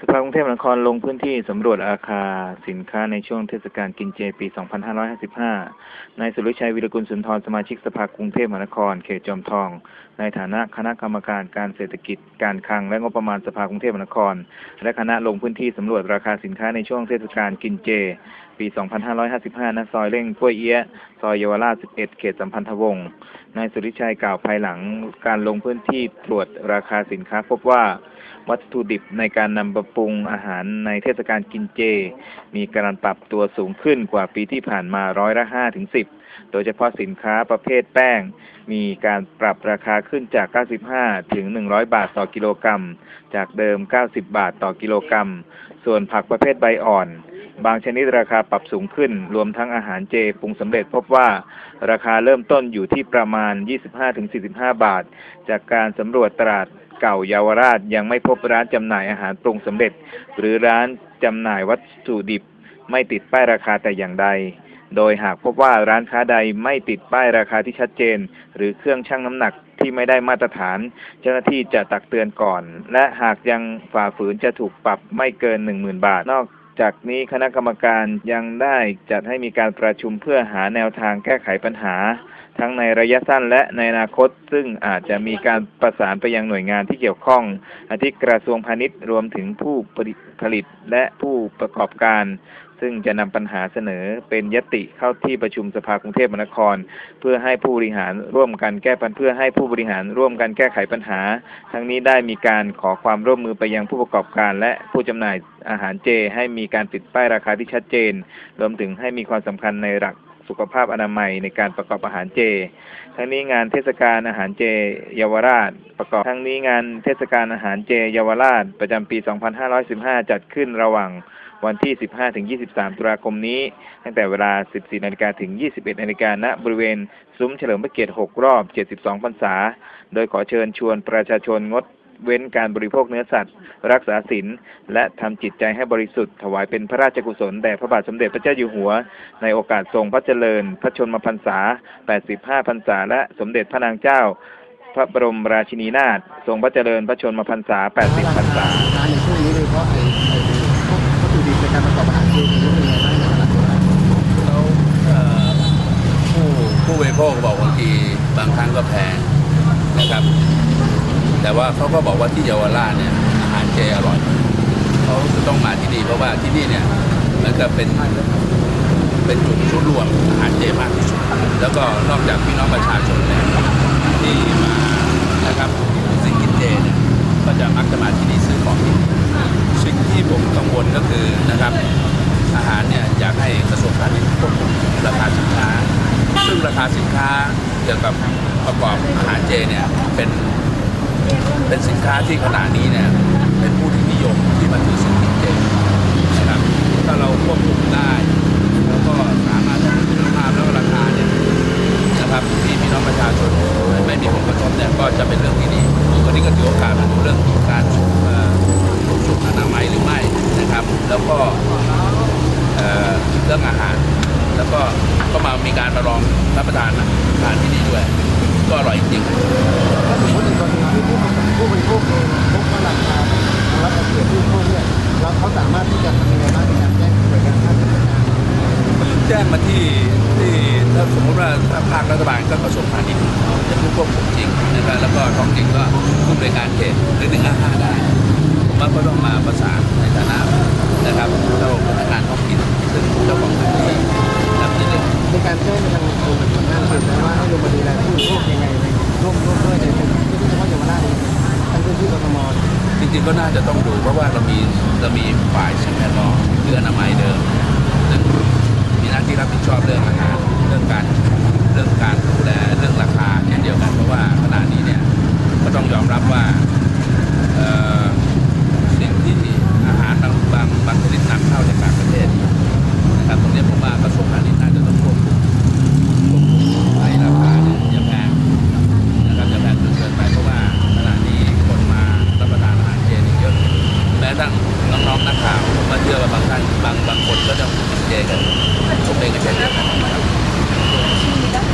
สภากรุงเทพมหานครลงพื้นที่สำรวจราคาสินค้าในช่วงเทศกาลกินเจปี 2555 นายสุริชัยวิรกุลสุนทรสมาชิกสภากรุงเทพมหานครเขตจอมทอง ในฐานะคณะกรรมการการเศรษฐกิจการคลังและงบประมาณสภากรุงเทพมหานคร และคณะลงพื้นที่สำรวจราคาสินค้าในช่วงเทศกาลกินเจ ปี 2555 ณ ซอยเร่งกล้วยเอี้ยะซอยเยาวราช 11 เขตสัมพันธวงศ์นายสุริชัยกล่าวภายหลังการลงพื้นที่ตรวจราคาสินค้าพบว่า วัตถุดิบในการนำปรปรุงอาหารในเทศกาลกินเจ มีการปรับตัวสูงขึ้นกว่าปีที่ผ่านมาร้อยละห้าถึงสิบโดยเฉพาะสินค้าประเภทแป้ง มีการปรับราคาขึ้นจาก 95 ถึง 100 บาทต่อกิโลกรัม จากเดิม 90 บาทต่อกิโลกรัม ส่วนผักประเภทใบอ่อน บางชนิดราคาปรับสูงขึ้น รวมทั้งอาหารเจปรุงสำเร็จพบว่าราคาเริ่มต้นอยู่ที่ประมาณ 25-45 บาท จากการสำรวจตลาดเก่าเยาวราชยังไม่พบร้านจำหน่ายอาหารปรุงสำเร็จ หรือร้านจำหน่ายวัตถุดิบ ไม่ติดป้ายราคาแต่อย่างใด โดยหากพบว่าร้านค้าใดไม่ติดป้ายราคาที่ชัดเจน หรือเครื่องชั่งน้ำหนักที่ไม่ได้มาตรฐาน เจ้าหน้าที่จะตักเตือนก่อน และหากยังฝ่าฝืนจะถูกปรับไม่เกิน 10,000 บาทนอก จากนี้คณะกรรมการยังได้จัดให้มีการประชุมเพื่อหาแนวทางแก้ไขปัญหา ทั้งในระยะสั้นและในอนาคต ซึ่งอาจจะมีการประสานไปยังหน่วยงานที่เกี่ยวข้องอาทิกระทรวงพาณิชย์รวมถึงผู้ผลิตและผู้ประกอบการ ซึ่งจะนำปัญหาเสนอเป็นยติเข้าที่ประชุมสภากรุงเทพมหานคร เพื่อให้ผู้บริหารร่วมกันแก้ปัญเพื่อให้ผู้บริหารร่วมกันแก้ไขปัญหา ทั้งนี้ได้มีการขอความร่วมมือไปยังผู้ประกอบการ และผู้จำหน่ายอาหารเจ ให้มีการติดป้ายราคาที่ชัดเจน รวมถึงให้มีความสำคัญในหลัก สุขภาพอนามัยในการประกอบอาหารเจ ทั้งนี้งานเทศกาลอาหารเจเยาวราช ประกอบทั้งนี้งานเทศกาลอาหารเจเยาวราช ประจำปี 2515 จัดขึ้นระหว่างวันที่ 15 ถึง 23 ตุลาคมนี้ ตั้งแต่เวลา 14 นาฬิกาถึง 21 นาฬิกาณบริเวณ ซุ้มเฉลิมพระเกียรติ 6 รอบ 72 พรรษา โดยขอเชิญชวนประชาชนงด เว้นการบริโภคเนื้อสัตว์ รักษาศีลและทำจิตใจให้บริสุทธิ์ถวายเป็นพระราชกุศลแด่พระบาทสมเด็จพระเจ้าอยู่หัว ในโอกาสทรงพระเจริญ พระชนมพรรษา 85 พรรษา และสมเด็จพระนางเจ้า พระบรมราชินีนาถทรงพระเจริญพระชนมพรรษา 80 พรรษาร้านในช่วงนี้โดยเฉพาะไอ้ไอ้พวกวัตถุดิบในการประกอบอาหารเจนี่เป็นยังไงบ้างในตลาดโบราณแล้วเอ่อผู้ผู้บริโภคบอกบางทีบางครั้งก็แพงนะครับ แต่ว่าเขาก็บอกว่าที่เยาวราชเนี่ยอาหารเจอร่อยเขาจะต้องมาที่นี่เพราะว่าที่นี่เนี่ยมันก็เป็นเป็นจุดชุดรวมอาหารเจมากที่สุดแล้วก็นอกจากพี่น้องประชาชนเนี่ยที่มานะครับสิ่งกินเจเนี่ยก็จะมักจะมาที่นี่ซื้อของที่นี่สิ่งที่ผมกังวลก็คือนะครับ อาหารเนี่ยอยากให้กระทรวงพาณิชย์ควบคุมราคาสินค้า ซึ่งราคาสินค้าเกี่ยวกับประกอบอาหารเจเนี่ยเป็น เป็นสินค้าที่ขณะนี้เนี่ยเป็นผู้ที่นิยมที่มาถือสินกินเจนะครับถ้าเราควบคุมได้ แล้วก็สามารถทำคุณภาพแล้วราคาเนี่ยนะครับที่พี่น้องประชาชนไม่มีผลกระทบเนี่ยก็จะเป็นเรื่องที่ดีวันนี้ก็ถือโอกาสมาดูเรื่องของการเอ่อสุขอนามัยหรือไม่นะครับ แล้วก็เอ่อเรื่องอาหาร แล้วก็ก็มามีการมาลองรับประทานอาหารที่นี่ด้วย ก็อร่อยจริง จ้งมาที่ที่ถ้าสมมติว่าถ้าภาครัฐบาลก็กระทรวงพาณิชย์จะผู้ควบคุมจริงนะครับแล้วก็ท้องถิ่นก็ผู้บริการเขตหรือหนึ่งห้าห้าได้ผมว่าก็ต้องมาประสานในฐานะนะครับเจ้าพนักงานท้องถิ่นซึ่งเจ้าของพื้นที่รับในเรื่งในการแจ้งทางกรมส่วนงานเขตนะว่าให้ลงมาดูแลผู้ริโภคยังไงในร่วมร่วมด้วยในพื้นที่เฉพาะเยาวราชเองทั้งพื้นที่กทมจริงๆก็น่าจะต้องดูเพราะว่าเรามีเรามีฝ่ายสิ่งแวดล้อมหรืออนามัยเดิมซึ่งมีหน้า ที่รับผิดชอบเรื่องอาหารเรื่องการเรื่องการดูแลเรื่องราคาเช่นเดียวกันเพราะว่าขณะนี้เนี่ยก็ต้องยอมรับว่าสิ่งที่อาหารบางบางบางชนิดนำเข้าจากต่าง น้องๆนักข่าวมาเที่ยวแล้บางท่านบางบางคนก็จะกินเจกันชมเองกันเช่นเดียวกัน